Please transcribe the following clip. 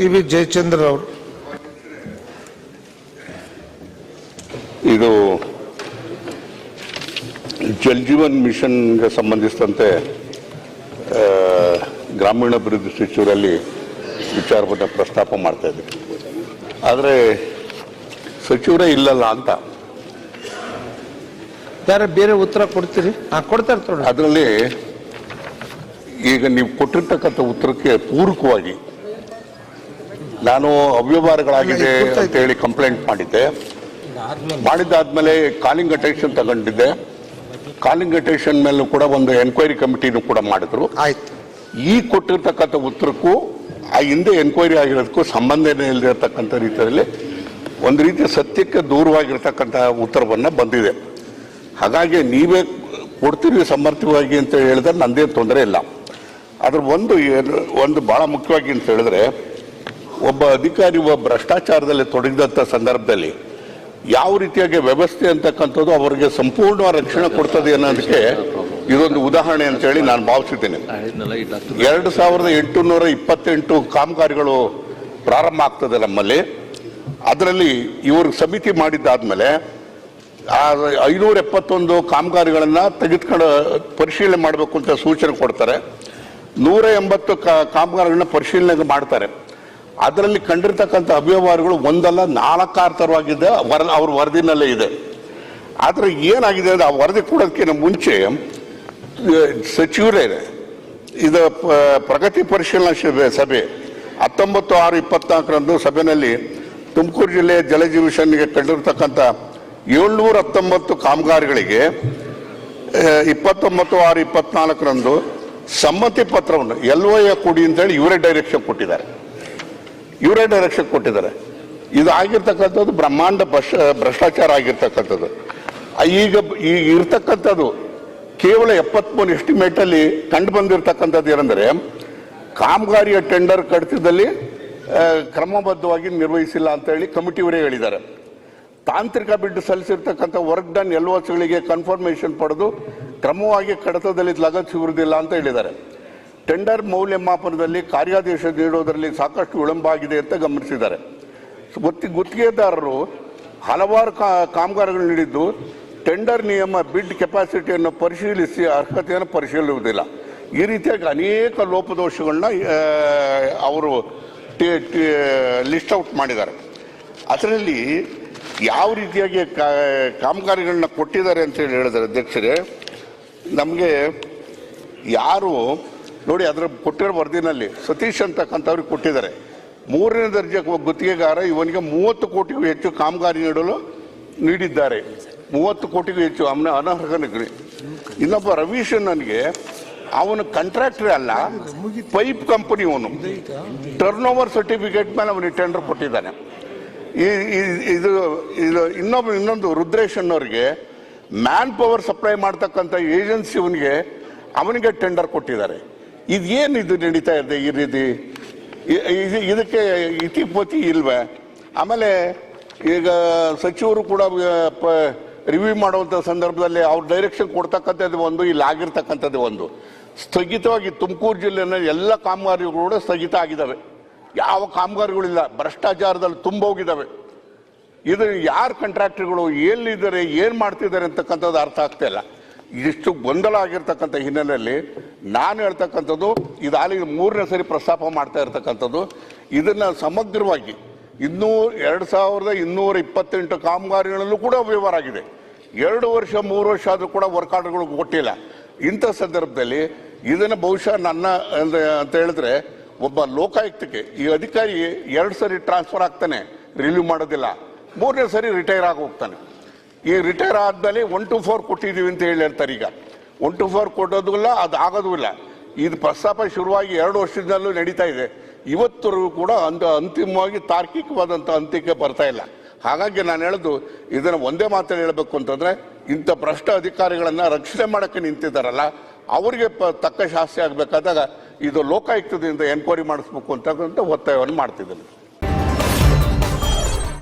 T V Jayachandra ಅವರು. ಇದು ಜಲ್ ಜೀವನ್ ಮಿಷನ್ಗೆ ಸಂಬಂಧಿಸಿದಂತೆ ಗ್ರಾಮೀಣಾಭಿವೃದ್ಧಿ ಸಚಿವರಲ್ಲಿ ವಿಚಾರವನ್ನು ಪ್ರಸ್ತಾಪ ಮಾಡ್ತಾ ಇದ್ದೀವಿ ಆದರೆ ಸಚಿವರೇ ಇಲ್ಲಲ್ಲ ಅಂತ. ಯಾರ ಬೇರೆ ಉತ್ತರ ಕೊಡ್ತೀರಿ? ಹಾಂ ಕೊಡ್ತಾರೆ ಇರ್ತಾರೆ ಅದರಲ್ಲಿ ಈಗ ನೀವು ಕೊಟ್ಟಿರ್ತಕ್ಕಂಥ ಉತ್ತರಕ್ಕೆ ಪೂರಕವಾಗಿ ನಾನು ಅವ್ಯವಹಾರಗಳಾಗಿದೆ ಅಂತ ಹೇಳಿ ಕಂಪ್ಲೇಂಟ್ ಮಾಡಿದ್ದೆ. ಮಾಡಿದ್ದಾದ್ಮೇಲೆ ಕಾಲಿಂಗ್ ಅಟೆನ್ಷನ್ ತಗೊಂಡಿದ್ದೆ. ಕಾಲಿಂಗ್ ಅಟೆನ್ಷನ್ ಮೇಲೂ ಕೂಡ ಒಂದು ಎನ್ಕ್ವೈರಿ ಕಮಿಟಿನೂ ಕೂಡ ಮಾಡಿದ್ರು. ಆಯ್ತು. ಈ ಕೊಟ್ಟಿರ್ತಕ್ಕಂಥ ಉತ್ತರಕ್ಕೂ ಆ ಹಿಂದೆ ಎನ್ಕ್ವೈರಿ ಆಗಿರೋದಕ್ಕೂ ಸಂಬಂಧನೇ ಇಲ್ಲದಿರತಕ್ಕಂಥ ರೀತಿಯಲ್ಲಿ ಒಂದು ರೀತಿಯ ಸತ್ಯಕ್ಕೆ ದೂರವಾಗಿರ್ತಕ್ಕಂಥ ಉತ್ತರವನ್ನು ಬಂದಿದೆ. ಹಾಗಾಗಿ ನೀವೇ ಕೊಡ್ತೀರಿ ಸಮರ್ಥವಾಗಿ ಅಂತ ಹೇಳಿದ್ರೆ ನಂದೇನು ತೊಂದರೆ ಇಲ್ಲ. ಅದ್ರ ಒಂದು ಏನು- ಒಂದು ಬಹಳ ಮುಖ್ಯವಾಗಿ ಅಂತ ಹೇಳಿದ್ರೆ ಒಬ್ಬ ಅಧಿಕಾರಿ ಒಬ್ಬ ಭ್ರಷ್ಟಾಚಾರದಲ್ಲಿ ತೊಡಗಿದಂಥ ಸಂದರ್ಭದಲ್ಲಿ ಯಾವ ರೀತಿಯಾಗಿ ವ್ಯವಸ್ಥೆ ಅಂತಕ್ಕಂಥದ್ದು ಅವರಿಗೆ ಸಂಪೂರ್ಣ ರಕ್ಷಣೆ ಕೊಡ್ತದೆ ಅನ್ನೋದಕ್ಕೆ ಇದೊಂದು ಉದಾಹರಣೆ ಅಂತ ಹೇಳಿ ನಾನು ಭಾವಿಸುತ್ತೇನೆ. ಎರಡು ಸಾವಿರದ ಎಂಟುನೂರ ಇಪ್ಪತ್ತೆಂಟು ಕಾಮಗಾರಿಗಳು ಪ್ರಾರಂಭ ಆಗ್ತದೆ ನಮ್ಮಲ್ಲಿ. ಅದರಲ್ಲಿ ಇವರು ಸಮಿತಿ ಮಾಡಿದ್ದಾದ್ಮೇಲೆ ಆ ಐನೂರ ಎಪ್ಪತ್ತೊಂದು ಕಾಮಗಾರಿಗಳನ್ನ ತೆಗೆದುಕೊಂಡು ಪರಿಶೀಲನೆ ಮಾಡಬೇಕು ಅಂತ ಸೂಚನೆ ಕೊಡ್ತಾರೆ. ನೂರ ಎಂಬತ್ತು ಕಾಮಗಾರಿಗಳನ್ನ ಪರಿಶೀಲನೆ ಮಾಡ್ತಾರೆ. ಅದರಲ್ಲಿ ಕಂಡಿರ್ತಕ್ಕಂಥ ಅವ್ಯವಹಾರಗಳು ಒಂದಲ್ಲ, ನಾಲ್ಕಾರು ವರ, ಅವ್ರ ವರದಿನಲ್ಲೇ ಇದೆ. ಆದರೆ ಏನಾಗಿದೆ ಅಂದರೆ ಆ ವರದಿ ಕೊಡೋದಕ್ಕಿಂತ ಮುಂಚೆ ಸಚಿವರೇ, ಇದು ಪ್ರಗತಿ ಪರಿಶೀಲನಾ ಸಭೆ, ಹತ್ತೊಂಬತ್ತು ಆರು ಇಪ್ಪತ್ನಾಲ್ಕರಂದು ಸಭೆಯಲ್ಲಿ ತುಮಕೂರು ಜಿಲ್ಲೆಯ ಜಲಜೀವಿಷನ್ಗೆ ಕಂಡಿರ್ತಕ್ಕಂಥ ಏಳ್ನೂರ ಹತ್ತೊಂಬತ್ತು ಕಾಮಗಾರಿಗಳಿಗೆ ಇಪ್ಪತ್ತೊಂಬತ್ತು ಆರು ಇಪ್ಪತ್ನಾಲ್ಕರಂದು ಸಮ್ಮತಿ ಪತ್ರವನ್ನು, ಎಲ್ ಕೊಡಿ ಅಂತೇಳಿ ಇವರೇ ಡೈರೆಕ್ಷನ್ ಕೊಟ್ಟಿದ್ದಾರೆ. ಇವರೇ ಡೈರೆಕ್ಷನ್ ಕೊಟ್ಟಿದ್ದಾರೆ. ಇದು ಆಗಿರ್ತಕ್ಕಂಥದ್ದು ಬ್ರಹ್ಮಾಂಡ ಭ್ರಷ್ಟ, ಭ್ರಷ್ಟಾಚಾರ ಆಗಿರ್ತಕ್ಕಂಥದ್ದು. ಈಗ ಈಗ ಇರ್ತಕ್ಕಂಥದ್ದು ಕೇವಲ ಎಪ್ಪತ್ಮೂರು ಎಸ್ಟಿಮೇಟಲ್ಲಿ ಕಂಡು ಬಂದಿರತಕ್ಕಂಥದ್ದು ಏನಂದರೆ, ಕಾಮಗಾರಿಯ ಟೆಂಡರ್ ಕಡಿತದಲ್ಲಿ ಕ್ರಮಬದ್ಧವಾಗಿ ನಿರ್ವಹಿಸಿಲ್ಲ ಅಂತ ಹೇಳಿ ಕಮಿಟಿಯವರೇ ಹೇಳಿದ್ದಾರೆ. ತಾಂತ್ರಿಕ ಬಿಟ್ಟು ಸಲ್ಲಿಸಿರ್ತಕ್ಕಂಥ ವರ್ಕ್ ಡನ್ ಎಲ್ ಕನ್ಫರ್ಮೇಷನ್ ಪಡೆದು ಕ್ರಮವಾಗಿ ಕಡತದಲ್ಲಿ ಲಗತ್ತಿರುವುದಿಲ್ಲ ಅಂತ ಹೇಳಿದ್ದಾರೆ. ಟೆಂಡರ್ ಮೌಲ್ಯಮಾಪನದಲ್ಲಿ ಕಾರ್ಯಾದೇಶ ನೀಡೋದರಲ್ಲಿ ಸಾಕಷ್ಟು ವಿಳಂಬ ಆಗಿದೆ ಅಂತ ಗಮನಿಸಿದ್ದಾರೆ. ಗುತ್ತಿ, ಗುತ್ತಿಗೆದಾರರು ಹಲವಾರು ಕಾಮಗಾರಿಗಳು ನೀಡಿದ್ದು ಟೆಂಡರ್ ನಿಯಮ, ಬಿಡ್ ಕೆಪಾಸಿಟಿಯನ್ನು ಪರಿಶೀಲಿಸಿ ಅರ್ಹತೆಯನ್ನು ಪರಿಶೀಲಿಸುವುದಿಲ್ಲ. ಈ ರೀತಿಯಾಗಿ ಅನೇಕ ಲೋಪದೋಷಗಳನ್ನ ಅವರು ಲಿಸ್ಟ್ ಔಟ್ ಮಾಡಿದ್ದಾರೆ. ಅದರಲ್ಲಿ ಯಾವ ರೀತಿಯಾಗಿ ಕಾಮಗಾರಿಗಳನ್ನ ಕೊಟ್ಟಿದ್ದಾರೆ ಅಂತ ಹೇಳಿ ಹೇಳಿದ್ದಾರೆ ಅಧ್ಯಕ್ಷರೇ. ನಮಗೆ ಯಾರು ನೋಡಿ, ಅದರ ಕೊಟ್ಟಿರೋ ವರದಿನಲ್ಲಿ ಸತೀಶ್ ಅಂತಕ್ಕಂಥವ್ರಿಗೆ ಕೊಟ್ಟಿದ್ದಾರೆ. ಮೂರನೇ ದರ್ಜೆ ಗುತ್ತಿಗೆಗಾರ ಇವನಿಗೆ ಮೂವತ್ತು ಕೋಟಿಗೂ ಹೆಚ್ಚು ಕಾಮಗಾರಿ ನೀಡಲು ನೀಡಿದ್ದಾರೆ. ಮೂವತ್ತು ಕೋಟಿಗೂ ಹೆಚ್ಚು ಅವನ ಅನರ್ಹನಿಗೆ ಇನ್ನೊಬ್ಬ ರವೀಶಣ್ಣನಿಗೆ ಅವನು ಕಾಂಟ್ರಾಕ್ಟರ್ ಅಲ್ಲ ಪೈಪ್ ಕಂಪನಿ ಅವನು. ಟರ್ನ್ ಓವರ್ ಸರ್ಟಿಫಿಕೇಟ್ ಮೇಲೆ ಅವನಿಗೆ ಟೆಂಡರ್ ಕೊಟ್ಟಿದ್ದಾನೆ. ಈ- ಇದು ಇದು ಇನ್ನೊಬ್ಬ, ಇನ್ನೊಂದು ರುದ್ರೇಶ್ ಅನ್ನೋರಿಗೆ ಮ್ಯಾನ್ ಪವರ್ ಸಪ್ಲೈ ಮಾಡ್ತಕ್ಕಂಥ ಏಜೆನ್ಸಿ ಅವನಿಗೆ ಅವನಿಗೆ ಟೆಂಡರ್ ಕೊಟ್ಟಿದ್ದಾರೆ. ಇದೇನು ಇದು ನಡೀತಾ ಇದೆ ಈ ರೀತಿ? ಇದಕ್ಕೆ ಇತಿಪತಿ ಇಲ್ವೇ? ಆಮೇಲೆ ಈಗ ಸಚಿವರು ಕೂಡ ರಿವ್ಯೂ ಮಾಡುವಂಥ ಸಂದರ್ಭದಲ್ಲಿ ಅವ್ರ ಡೈರೆಕ್ಷನ್ ಕೊಡ್ತಕ್ಕಂಥದ್ದು ಒಂದು, ಇಲ್ಲಿ ಆಗಿರ್ತಕ್ಕಂಥದ್ದು ಒಂದು. ಸ್ಥಗಿತವಾಗಿ ತುಮಕೂರು ಜಿಲ್ಲೆಯ ಎಲ್ಲ ಕಾಮಗಾರಿಗಳು ಕೂಡ ಸ್ಥಗಿತ ಆಗಿದ್ದಾವೆ. ಯಾವ ಕಾಮಗಾರಿಗಳಿಲ್ಲ. ಭ್ರಷ್ಟಾಚಾರದಲ್ಲಿ ತುಂಬ ಹೋಗಿದ್ದಾವೆ. ಇದು ಯಾರು ಕಾಂಟ್ರಾಕ್ಟರ್ಗಳು ಎಲ್ಲಿದ್ದಾರೆ ಏನು ಮಾಡ್ತಿದ್ದಾರೆ ಅಂತಕ್ಕಂಥದ್ದು ಅರ್ಥ ಆಗ್ತಾ ಇಲ್ಲ. ಇಷ್ಟು ಗೊಂದಲ ಆಗಿರ್ತಕ್ಕಂಥ ಹಿನ್ನೆಲೆಯಲ್ಲಿ ನಾನು ಹೇಳ್ತಕ್ಕಂಥದ್ದು ಇದಾಲಿ ಮೂರನೇ ಸರಿ ಪ್ರಸ್ತಾಪ ಮಾಡ್ತಾ ಇರ್ತಕ್ಕಂಥದ್ದು. ಇದನ್ನು ಸಮಗ್ರವಾಗಿ ಇನ್ನೂ ಎರಡು ಸಾವಿರದ ಇನ್ನೂರ ಇಪ್ಪತ್ತೆಂಟು ಕಾಮಗಾರಿಗಳಲ್ಲೂ ಕೂಡ ವ್ಯವಹಾರ ಆಗಿದೆ. ಎರಡು ವರ್ಷ, ಮೂರು ವರ್ಷ ಆದರೂ ಕೂಡ ವರ್ಕ್ ಆರ್ಡರ್ಗಳು ಕೊಟ್ಟಿಲ್ಲ. ಇಂಥ ಸಂದರ್ಭದಲ್ಲಿ ಇದನ್ನು ಬಹುಶಃ ನನ್ನ ಅಂತ ಹೇಳಿದ್ರೆ ಒಬ್ಬ ಲೋಕಾಯುಕ್ತಕ್ಕೆ, ಈ ಅಧಿಕಾರಿ ಎರಡು ಸರಿ ಟ್ರಾನ್ಸ್ಫರ್ ಆಗ್ತಾನೆ ರಿಲೀವ್ ಮಾಡೋದಿಲ್ಲ. ಮೂರನೇ ಸರಿ ರಿಟೈರ್ ಆಗಿ ಹೋಗ್ತಾನೆ ಈ ರಿಟೈರ್ ಆದ್ಮೇಲೆ ಒನ್ ಟು ಫೋರ್ ಕೊಟ್ಟಿದ್ದೀವಿ ಅಂತ ಹೇಳಿ ಹೇಳ್ತಾರೆ ಈಗ. ಒನ್ ಟು ಫೋರ್ ಕೊಡೋದು ಇಲ್ಲ ಅದು ಆಗೋದು ಇಲ್ಲ ಇದು ಪ್ರಸ್ತಾಪ ಶುರುವಾಗಿ ಎರಡು ವರ್ಷದಿಂದಲೂ ನಡೀತಾ ಇದೆ. ಇವತ್ತರೂ ಕೂಡ ಅಂದ ಅಂತಿಮವಾಗಿ ತಾರ್ಕಿಕವಾದಂಥ ಅಂತ್ಯಕ್ಕೆ ಬರ್ತಾ ಇಲ್ಲ. ಹಾಗಾಗಿ ನಾನು ಹೇಳೋದು, ಇದನ್ನು ಒಂದೇ ಮಾತನ್ನು ಹೇಳಬೇಕು ಅಂತಂದರೆ, ಇಂಥ ಭ್ರಷ್ಟ ಅಧಿಕಾರಿಗಳನ್ನು ರಕ್ಷಣೆ ಮಾಡೋಕ್ಕೆ ನಿಂತಿದ್ದಾರಲ್ಲ, ಅವರಿಗೆ ಪ- ತಕ್ಕ ಶಾಸ್ತಿ ಆಗಬೇಕಾದಾಗ ಇದು ಲೋಕಾಯುಕ್ತದಿಂದ ಎನ್ಕ್ವೈರಿ ಮಾಡಿಸ್ಬೇಕು ಅಂತಕ್ಕಂಥ ಒತ್ತಾಯವನ್ನು ಮಾಡ್ತಿದ್ದೇನೆ.